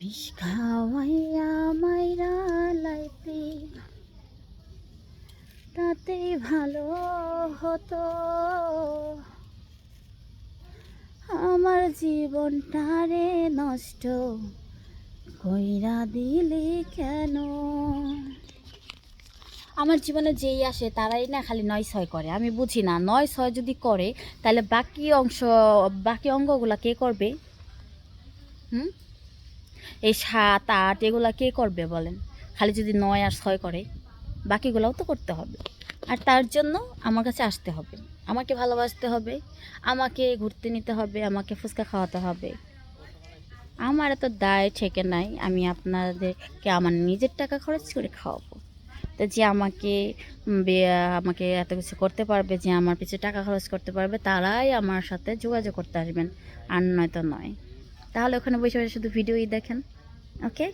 বিষ মাইরা লাইতে তাতেই ভালো হতো। আমার জীবনটারে নষ্ট কইরা দিলি কেন? আমার জীবনে যেই আসে তারাই না খালি নয় ছয় করে। আমি বুঝি না নয় ছয় যদি করে, তাহলে বাকি অংশ, বাকি অঙ্গগুলা কে করবে? হুম? এই সাত, আট, এগুলা কে করবে বলেন? খালি যদি নয় আর ছয় করে, বাকিগুলোও তো করতে হবে। আর তার জন্য আমার কাছে আসতে হবে। আমাকে ভালোবাসতে হবে, আমাকে ঘুরতে নিতে হবে, আমাকে ফুচকা খাওয়াতে হবে। আমার এত দায় ঠেকে নাই, আমি আপনাদেরকে আমার নিজের টাকা খরচ করে খাওয়াবো। তো যে আমাকে আমাকে এত কিছু করতে পারবে, যে আমার পিছনে টাকা খরচ করতে পারবে, তারাই আমার সাথে যোগাযোগ করতে আসবেন। আর নয়তো নয়। তাহলে ওখানে বসে বসে শুধু ভিডিওই দেখেন ওকে